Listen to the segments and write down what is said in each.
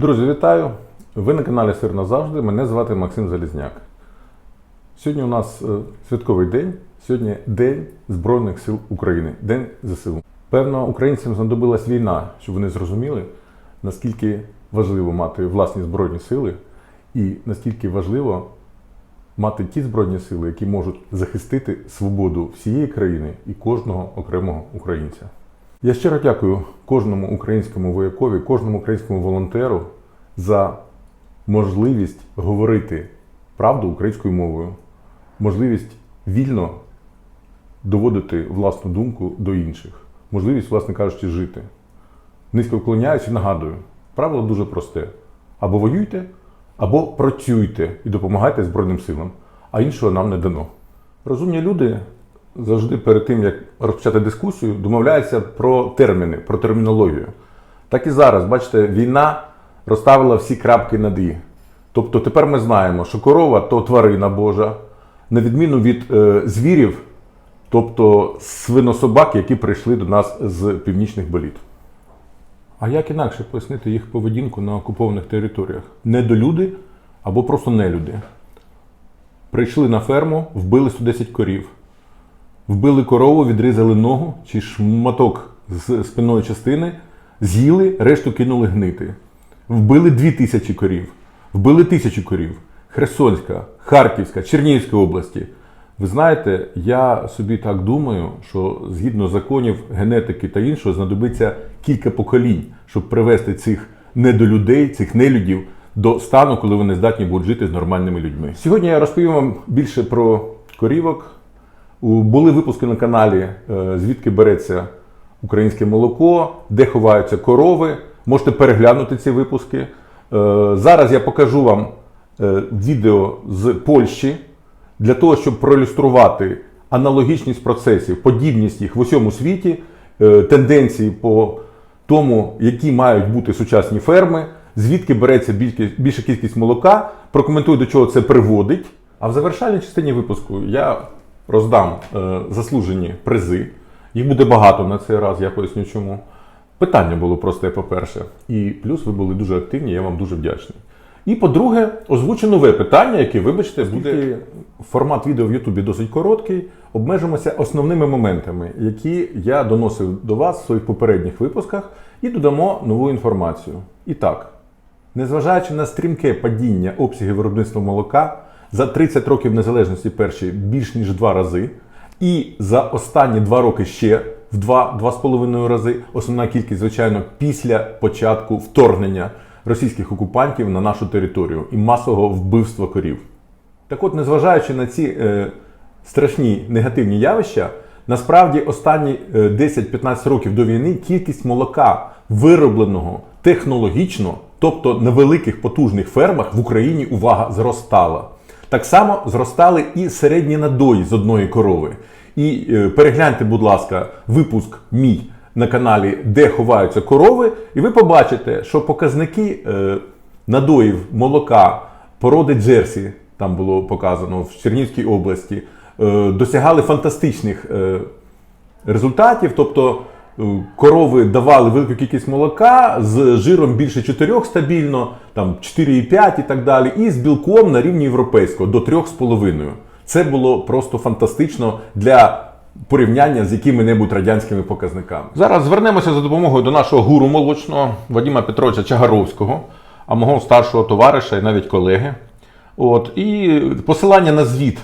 Друзі, вітаю! Ви на каналі Сир назавжди. Мене звати Максим Залізняк. Сьогодні у нас е, святковий день. Сьогодні День Збройних сил України, День ЗСУ. Певно, українцям знадобилась війна, щоб вони зрозуміли, наскільки важливо мати власні збройні сили, і наскільки важливо мати ті збройні сили, які можуть захистити свободу всієї країни і кожного окремого українця. Я щиро дякую кожному українському воякові, кожному українському волонтеру за можливість говорити правду українською мовою, можливість вільно доводити власну думку до інших, можливість, власне кажучи, жити. Низько вклоняюсь і нагадую, правило дуже просте: або воюйте, або працюйте і допомагайте Збройним силам, а іншого нам не дано. Розумні люди завжди перед тим, як розпочати дискусію, домовляються про терміни, про термінологію. Так і зараз, бачите, війна розставила всі крапки над «і». Тобто тепер ми знаємо, що корова то тварина Божа, на відміну від е, звірів, тобто свинособак, які прийшли до нас з північних боліт. А як інакше пояснити їх поведінку на окупованих територіях? Недолюди або просто нелюди. Прийшли на ферму, вбили 110 корів. Вбили корову, відрізали ногу чи шматок з спинної частини, з'їли, решту кинули гнити. Вбили дві тисячі корів, вбили тисячу корів. Херсонська, Харківська, Чернігівська області. Ви знаєте, я собі так думаю, що згідно законів генетики та іншого, знадобиться кілька поколінь, щоб привести цих недолюдей, цих нелюдів до стану, коли вони здатні будуть жити з нормальними людьми. Сьогодні я розповім вам більше про корівок. Були випуски на каналі, е, звідки береться українське молоко, де ховаються корови. Можете переглянути ці випуски. Е, Зараз я покажу вам е, відео з Польщі для того, щоб проілюструвати аналогічність процесів, подібність їх в усьому світі, тенденції по тому, які мають бути сучасні ферми, звідки береться більша кількість молока, прокоментую, до чого це приводить. А в завершальній частині випуску я роздам е, заслужені призи. Їх буде багато на цей раз, я поясню чому. Питання було просте, по-перше. І плюс ви були дуже активні, я вам дуже вдячний. І по-друге, озвучу нове питання, яке, вибачте, буде формат відео в Ютубі досить короткий. Обмежимося основними моментами, які я доносив до вас в своїх попередніх випусках, і додамо нову інформацію. І так, Незважаючи на стрімке падіння обсягів виробництва молока за 30 років незалежності перші більш ніж два рази, і за останні два роки ще в 2-2,5 рази, основна кількість, звичайно, після початку вторгнення російських окупантів на нашу територію і масового вбивства корів. Так от, незважаючи на ці е, страшні негативні явища, насправді останні е, 10-15 років до війни кількість молока, виробленого технологічно, тобто на великих потужних фермах в Україні увага зростала. Так само зростали і середні надої з одної корови. І е, перегляньте, будь ласка, випуск мій на каналі, де ховаються корови, і ви побачите, що показники е, надоїв молока породи Джерсі, там було показано в Чернігівській області, е, досягали фантастичних результатів. Тобто корови давали велику кількість молока з жиром більше 4 стабільно, там 4,5 і так далі, і з білком на рівні європейського до 3,5. Це було просто фантастично для порівняння з якими-небудь радянськими показниками. Зараз звернемося за допомогою до нашого гуру молочного Вадима Петровича Чагаровського, а мого старшого товариша і навіть колеги. От, і посилання на звіт,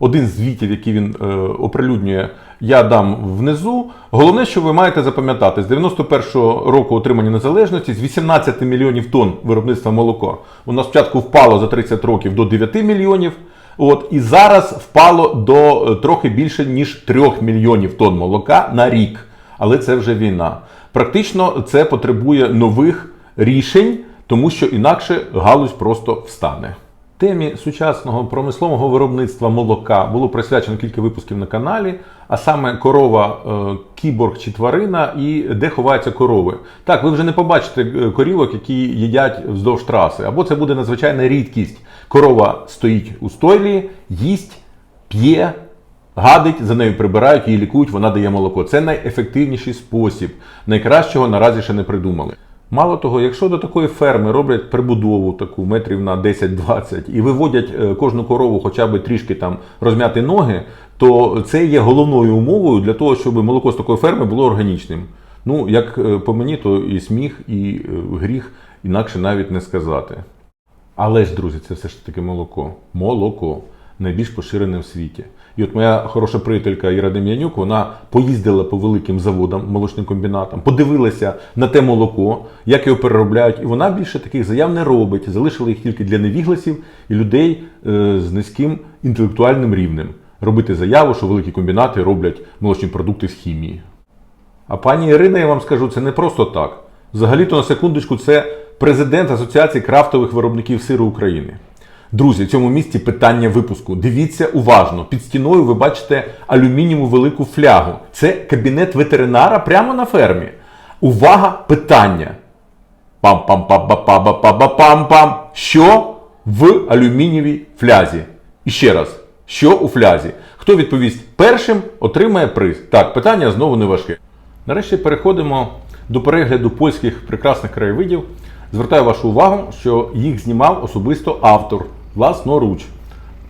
один з звітів, який він е, оприлюднює, я дам внизу. Головне, що ви маєте запам'ятати, з 91-го року отримання незалежності, з 18 мільйонів тонн виробництва молока, воно спочатку впало за 30 років до 9 мільйонів. От, і зараз впало до е, трохи більше, ніж 3 мільйонів тонн молока на рік. Але це вже війна. Практично це потребує нових рішень, тому що інакше галузь просто встане. Темі сучасного промислового виробництва молока було присвячено кілька випусків на каналі, а саме корова, е, кіборг чи тварина, і де ховаються корови. Так, ви вже не побачите е, корівок, які їдять вздовж траси, або це буде надзвичайна рідкість. Корова стоїть у стойлі, їсть, п'є, гадить, за нею прибирають, її лікують, вона дає молоко. Це найефективніший спосіб. Найкращого наразі ще не придумали. Мало того, якщо до такої ферми роблять прибудову таку метрів на 10-20 і виводять е, кожну корову хоча б трішки там розм'яти ноги, то це є головною умовою для того, щоб молоко з такої ферми було органічним. Ну, як е, по мені, то і сміх, і е, гріх, інакше навіть не сказати. Але ж, друзі, це все ж таки молоко. Молоко найбільш поширене в світі. І от моя хороша приятелька Іра Дем'янюк, вона поїздила по великим заводам, молочним комбінатам, подивилася на те молоко, як його переробляють, і вона більше таких заяв не робить. Залишила їх тільки для невігласів і людей е, з низьким інтелектуальним рівнем. Робити заяву, що великі комбінати роблять молочні продукти з хімії. А пані Ірина, я вам скажу, це не просто так. Взагалі-то на секундочку, це президент Асоціації крафтових виробників сиру України. Друзі, в цьому місці питання випуску. Дивіться уважно. Під стіною ви бачите алюмінієву велику флягу. Це кабінет ветеринара прямо на фермі. Увага, питання. Пам-пам-пам-пам-пам-пам-пам. Що в алюмінієвій флязі? І ще раз, що у флязі? Хто відповість першим, отримає приз. Так, питання знову не важке. Нарешті переходимо до перегляду польських прекрасних краєвидів. Звертаю вашу увагу, що їх знімав особисто автор власноруч.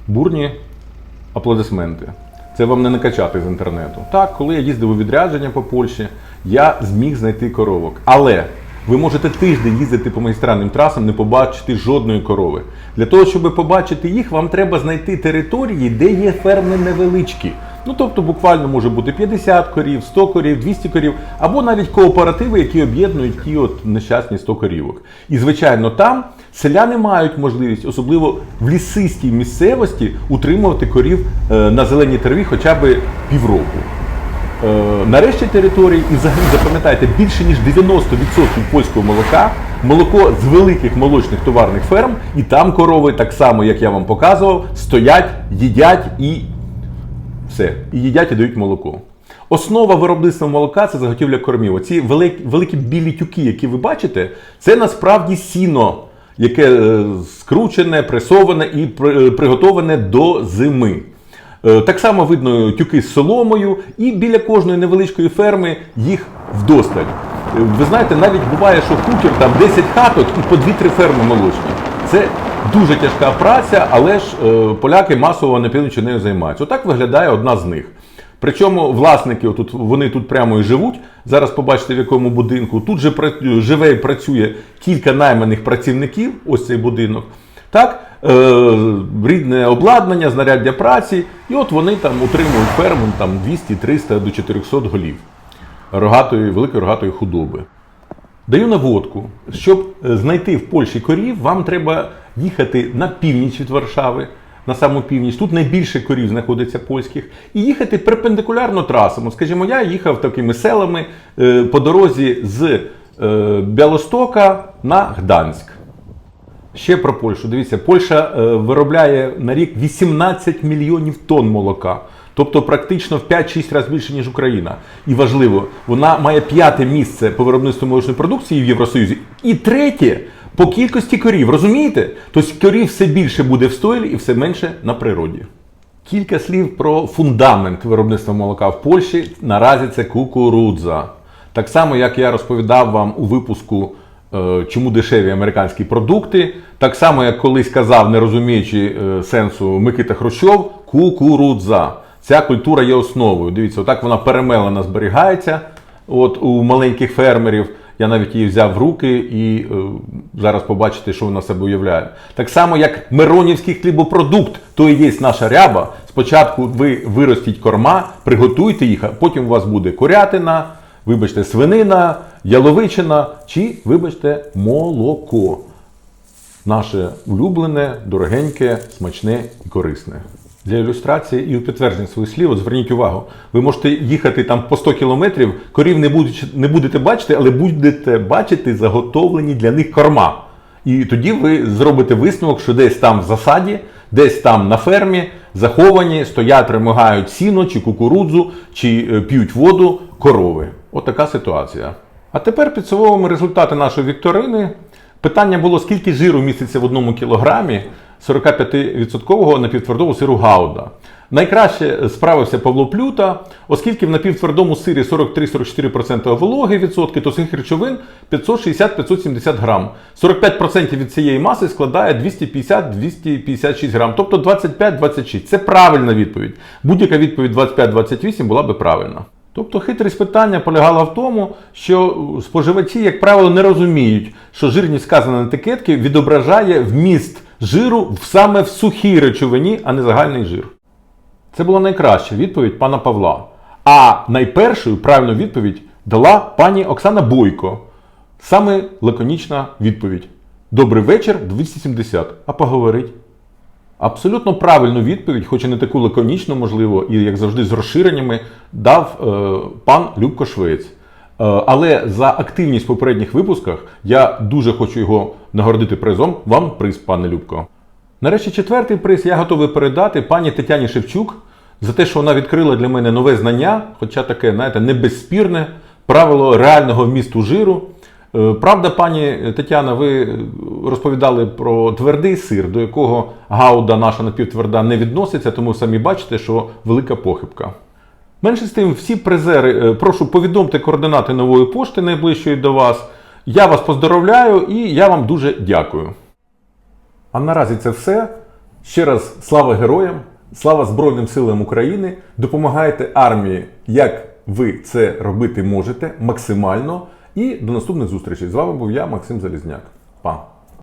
Бурні аплодисменти. Це вам не накачати з інтернету. Так, коли я їздив у відрядження по Польщі, я зміг знайти коровок. Але ви можете тиждень їздити по магістральним трасам, не побачити жодної корови. Для того, щоб побачити їх, вам треба знайти території, де є ферми невеличкі. Ну, тобто, буквально може бути 50 корів, 100 корів, 200 корів, або навіть кооперативи, які об'єднують ті от нещасні 100 корівок. І, звичайно, там селяни мають можливість, особливо в лісистій місцевості, утримувати корів е, на зеленій траві хоча б півроку. Е, Нарешті території, і взагалі запам'ятайте, більше ніж 90% польського молока, молоко з великих молочних товарних ферм, і там корови, так само, як я вам показував, стоять, їдять і все, і їдять і дають молоко. Основа виробництва молока це заготівля кормів. Оці великі, великі білі тюки, які ви бачите, це насправді сіно, яке е, скручене, пресоване і е, приготоване до зими. Е, Так само видно тюки з соломою, і біля кожної невеличкої ферми їх вдосталь. Ви знаєте, навіть буває, що хутір там 10 хаток і по 2-3 ферми молочні. Це дуже тяжка праця, але ж е, поляки масово на півночі нею займаються. Отак виглядає одна з них. Причому власники, отут, вони тут прямо і живуть. Зараз побачите, в якому будинку. Тут же живе і працює кілька найманих працівників, ось цей будинок. Так, е, рідне обладнання, знаряддя праці, і от вони там утримують ферму там 200-300 до 400 голів рогатої, великої рогатої худоби. Даю наводку. Щоб е, знайти в Польщі корів, вам треба їхати на північ від Варшави, на саму північ. Тут найбільше корів знаходиться польських, і їхати перпендикулярно трасам. Скажімо, я їхав такими селами е, по дорозі з е, Бялостока на Гданськ. Ще про Польщу. Дивіться, Польща е, виробляє на рік 18 мільйонів тонн молока. Тобто практично в 5-6 разів більше, ніж Україна. І важливо, вона має п'яте місце по виробництву молочної продукції в Євросоюзі і третє по кількості корів. Розумієте? Тобто корів все більше буде в стойлі і все менше на природі. Кілька слів про фундамент виробництва молока в Польщі. Наразі це кукурудза. Так само, як я розповідав вам у випуску, е, чому дешеві американські продукти, так само, як колись казав, не розуміючи е, сенсу Микита Хрущов, кукурудза. Ця культура є основою. Дивіться, отак вона перемелена зберігається от, у маленьких фермерів. Я навіть її взяв в руки і е, зараз побачите, що вона себе уявляє. Так само, як Миронівський хлібопродукт, то і є наша ряба. Спочатку ви виростіть корма, приготуйте їх, а потім у вас буде курятина, вибачте, свинина, яловичина чи, вибачте, молоко. Наше улюблене, дорогеньке, смачне і корисне. Для ілюстрації і у підтвердження своїх слів, зверніть увагу, ви можете їхати там по 100 кілометрів, корів не будете, не будете бачити, але будете бачити заготовлені для них корма. І тоді ви зробите висновок, що десь там в засаді, десь там на фермі заховані, стоять, ремигають сіно чи кукурудзу, чи е, п'ють воду корови. От ситуація. А тепер підсумовуємо результати нашої вікторини. Питання було, скільки жиру міститься в одному кілограмі 45% напівтвердого сиру Гауда. Найкраще справився Павло Плюта, оскільки в напівтвердому сирі 43-44% вологи відсотки, то сухих речовин 560-570 грам. 45% від цієї маси складає 250-256 грам, тобто 25-26. Це правильна відповідь. Будь-яка відповідь 25-28 була би правильна. Тобто хитрість питання полягала в тому, що споживачі, як правило, не розуміють, що жирність сказана на етикетці відображає вміст жиру саме в сухій речовині, а не загальний жир. Це була найкраща відповідь пана Павла. А найпершою правильну відповідь дала пані Оксана Бойко. Саме лаконічна відповідь. Добрий вечір, 270. А поговорить? Абсолютно правильну відповідь, хоч і не таку лаконічну, можливо, і як завжди з розширеннями, дав е, пан Любко Швець. Е, але за активність в попередніх випусках я дуже хочу його нагородити призом. Вам приз, пане Любко. Нарешті четвертий приз я готовий передати пані Тетяні Шевчук за те, що вона відкрила для мене нове знання, хоча таке, знаєте, небезспірне правило реального вмісту жиру. Е, Правда, пані Тетяна, ви розповідали про твердий сир, до якого гауда наша напівтверда не відноситься, тому самі бачите, що велика похибка. Менше з тим, всі призери, е, прошу повідомте координати нової пошти найближчої до вас. Я вас поздоровляю і я вам дуже дякую. А наразі це все. Ще раз слава героям, слава Збройним силам України. Допомагайте армії, як ви це робити можете максимально. І до наступних зустрічей. З вами був я, Максим Залізняк. Па!